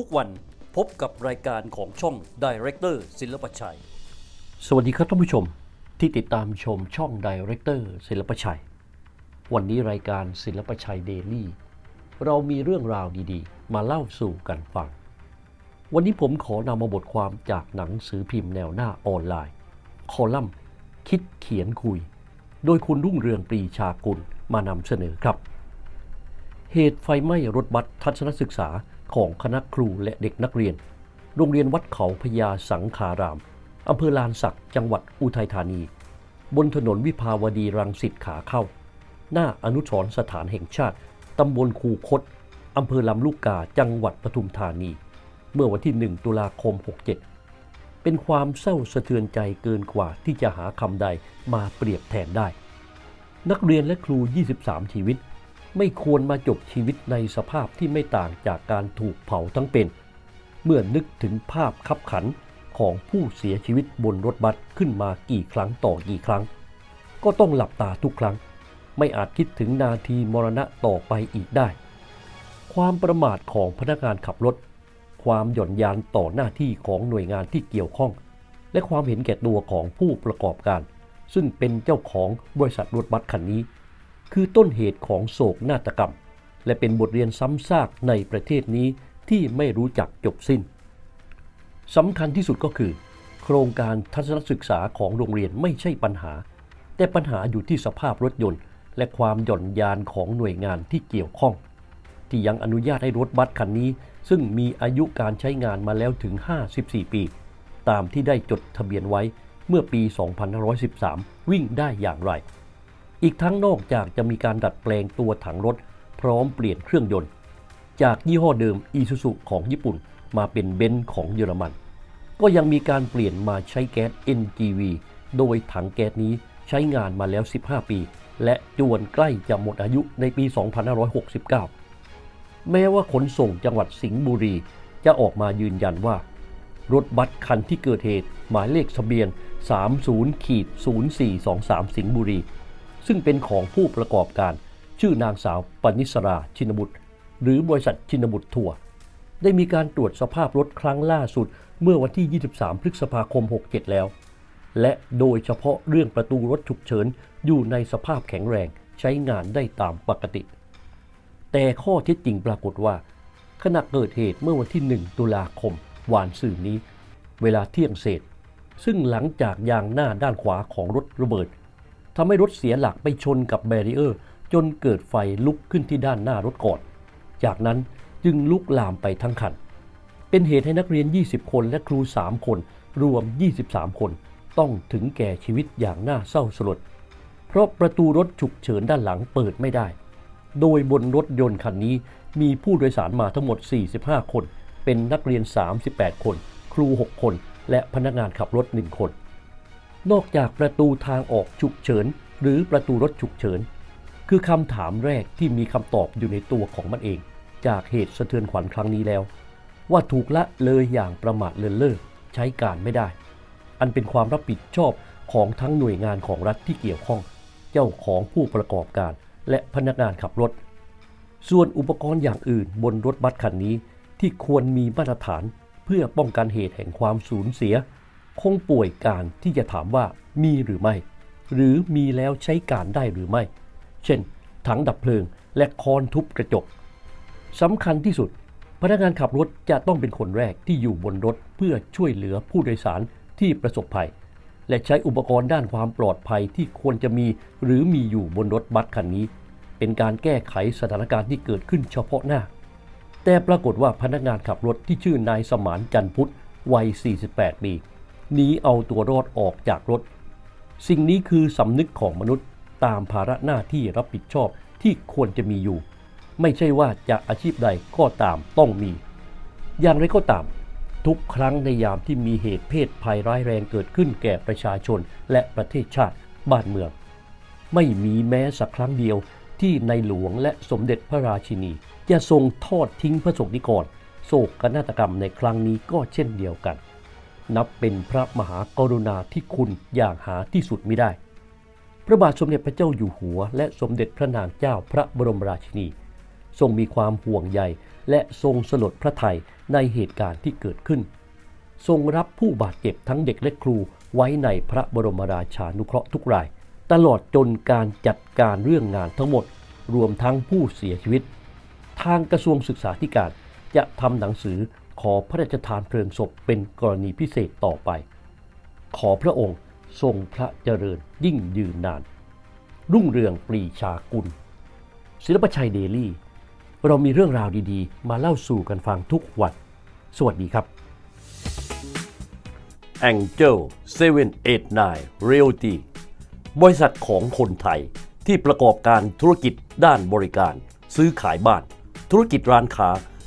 ทุกวันพบกับรายการของช่อง Director ศิลปชัย สวัสดีครับท่านผู้ชมที่ติดตามชมช่อง Director ศิลปชัย วันนี้รายการศิลปชัยเดลี่เรามีเรื่องราวดีๆ มาเล่าสู่กันฟัง วันนี้ผมขอนำมาบทความจากหนังสือพิมพ์แนวหน้าออนไลน์ คอลัมน์ คิดเขียนคุย โดยคุณรุ่งเรืองปรีชากุลมานำเสนอครับ เหตุไฟไหม้รถบัสทัศนศึกษา ของคณะครูและเด็กนักเรียน โรงเรียนวัดเขาพญาสังขาราม อำเภอลานสักจังหวัดอุทัยธานี บนถนนวิภาวดีรังสิตขาเข้า หน้าอนุสรสถานแห่งชาติ ตำบลคูคต อำเภอลำลูกกาจังหวัดปทุมธานี เมื่อวันที่ 1 ตุลาคม 67 เป็นความเศร้าสะเทือนใจเกินกว่าที่จะหาคำใดมาเปรียบแทนได้ นักเรียนและครู 23 ชีวิต ไม่ควรมาจบชีวิตในสภาพที่ไม่ต่างจากการถูกเผาทั้งเป็น เมื่อนึกถึงภาพคับขันของผู้เสียชีวิตบนรถบัสขึ้นมากี่ครั้งต่อกี่ครั้ง ก็ต้องหลับตาทุกครั้ง ไม่อาจคิดถึงนาทีมรณะต่อไปอีกได้ ความประมาทของพนักงานขับรถ ความหย่อนยานต่อหน้าที่ของหน่วยงานที่เกี่ยวข้อง และความเห็นแก่ตัวของผู้ประกอบการ ซึ่งเป็นเจ้าของบริษัทรถบัสคันนี้ คือต้นเหตุของโศกนาฏกรรม และเป็นบทเรียนซ้ำซากในประเทศนี้ที่ไม่รู้จักจบสิ้นสำคัญที่สุดก็คือ โครงการทัศนศึกษาของโรงเรียนไม่ใช่ปัญหา แต่ปัญหาอยู่ที่สภาพรถยนต์ และความหย่อนยานของหน่วยงานที่เกี่ยวข้อง ที่ยังอนุญาตให้รถบัสคันนี้ ซึ่งมีอายุการใช้งานมาแล้วถึง 54 ปี ตามที่ได้จดทะเบียนไว้เมื่อปี 2513 วิ่งได้อย่างไร อีกทั้งนอกจากจะมีการดัดแปลงตัวถังรถ พร้อมเปลี่ยนเครื่องยนต์ จากยี่ห้อเดิมอีซูซุของญี่ปุ่น มาเป็นเบนซ์ของเยอรมัน ก็ยังมีการเปลี่ยนมาใช้แก๊ส NGV โดยถังแก๊สนี้ใช้งานมาแล้ว 15 ปี และจวนใกล้จะหมดอายุในปี 2569 แม้ว่าขนส่งจังหวัดสิงห์บุรีจะออกมายืนยันว่า รถบัสคันที่เกิดเหตุหมายเลขทะเบียน 30ขีด0423 สิงห์บุรี ซึ่งเป็นของผู้ประกอบการ ชื่อนางสาวปนิสราชินบุตร หรือบริษัทชินบุตรทัวร์ได้มีการตรวจสภาพรถครั้งล่าสุดเมื่อวันที่ 23 พฤษภาคม 67 แล้ว และโดยเฉพาะเรื่องประตูรถฉุกเฉินอยู่ในสภาพแข็งแรงใช้งานได้ตามปกติ แต่ข้อเท็จจริงปรากฏว่า ขณะเกิดเหตุเมื่อวันที่ 1 ตุลาคมวานสื่อนี้ เวลาเที่ยงเศษ ซึ่งหลังจากยางหน้าด้านขวาของรถระเบิด ทำให้รถเสียหลักไปชนกับแบรีเออร์ จนเกิดไฟลุกขึ้นที่ด้านหน้ารถก่อน จากนั้นจึงลุกลามไปทั้งคัน เป็นเหตุให้นักเรียน 20 คนและครู 3 คน รวม 23 คน ต้องถึงแก่ชีวิตอย่างน่าเศร้าสลด เพราะประตูรถฉุกเฉินด้านหลังเปิดไม่ได้ โดยบนรถยนต์คันนี้มีผู้โดยสารมาทั้งหมด 45 คน เป็นนักเรียน 38 คน ครู 6 คน และพนักงานขับรถ 1 คน นอกจากประตูทางออกฉุกเฉิน หรือประตูรถฉุกเฉิน คือคำถามแรกที่มีคำตอบอยู่ในตัวของมันเอง จากเหตุสะเทือนขวัญครั้งนี้แล้ว ว่าถูกละเลยอย่างประมาทเลินเล่อใช้การไม่ได้ อันเป็นความรับผิดชอบของทั้งหน่วยงานของรัฐที่เกี่ยวข้อง เจ้าของผู้ประกอบการ และพนักงานขับรถ ส่วนอุปกรณ์อย่างอื่นบนรถบัสคันนี้ที่ควรมีมาตรฐานเพื่อป้องกันเหตุแห่งความสูญเสีย คงป่วยการที่จะถามว่ามีหรือไม่ หรือมีแล้วใช้การได้หรือไม่ เช่น ถังดับเพลิงและคอนทุบกระจกสำคัญที่สุด พนักงานขับรถจะต้องเป็นคนแรกที่อยู่บนรถเพื่อช่วยเหลือผู้โดยสารที่ประสบภัย และใช้อุปกรณ์ด้านความปลอดภัยที่ควรจะมี หรือมีอยู่บนรถบัสคันนี้ เป็นการแก้ไขสถานการณ์ที่เกิดขึ้นเฉพาะหน้า แต่ปรากฏว่าพนักงานขับรถที่ชื่อนายสมานจันพุทธวัย 48 ปี หนีเอาตัวรอดออกจากรถ สิ่งนี้คือสำนึกของมนุษย์ตามภาระหน้าที่รับผิดชอบที่ควรจะมีอยู่ ไม่ใช่ว่าจะอาชีพใดก็ตามต้องมี อย่างไรก็ตาม ทุกครั้งในยามที่มีเหตุเพศภัยร้ายแรงเกิดขึ้นแก่ประชาชนและประเทศชาติบ้านเมือง ไม่มีแม้สักครั้งเดียวที่ในหลวงและสมเด็จพระราชินี จะทรงทอดทิ้งพระสงฆ์นิกรโศกนาฏกรรมในครั้งนี้ก็เช่นเดียวกัน นับเป็นพระมหากรุณาธิคุณอย่างหาที่สุดไม่ได้ พระบาทสมเด็จพระเจ้าอยู่หัว และสมเด็จพระนางเจ้าพระบรมราชินี ทรงมีความห่วงใยและทรงสลดพระทัยในเหตุการณ์ที่เกิดขึ้น ทรงรับผู้บาดเจ็บทั้งเด็กและครูไว้ในพระบรมราชานุเคราะห์ทุกราย ตลอดจนการจัดการเรื่องงานทั้งหมด รวมทั้งผู้เสียชีวิต ทางกระทรวงศึกษาธิการจะทำหนังสือ ขอพระราชทานเพลิงศพเป็นกรณีพิเศษต่อไป ขอพระองค์ทรงพระเจริญยิ่งยืนนาน รุ่งเรืองปรีชากุล ศิลปชัยเดลี่ เรามีเรื่องราวดีๆ มาเล่าสู่กันฟังทุกวัน สวัสดีครับ Angel 789 Realty บริษัทของคนไทยที่ประกอบการธุรกิจด้านบริการ ซื้อขายบ้าน ธุรกิจร้านค้า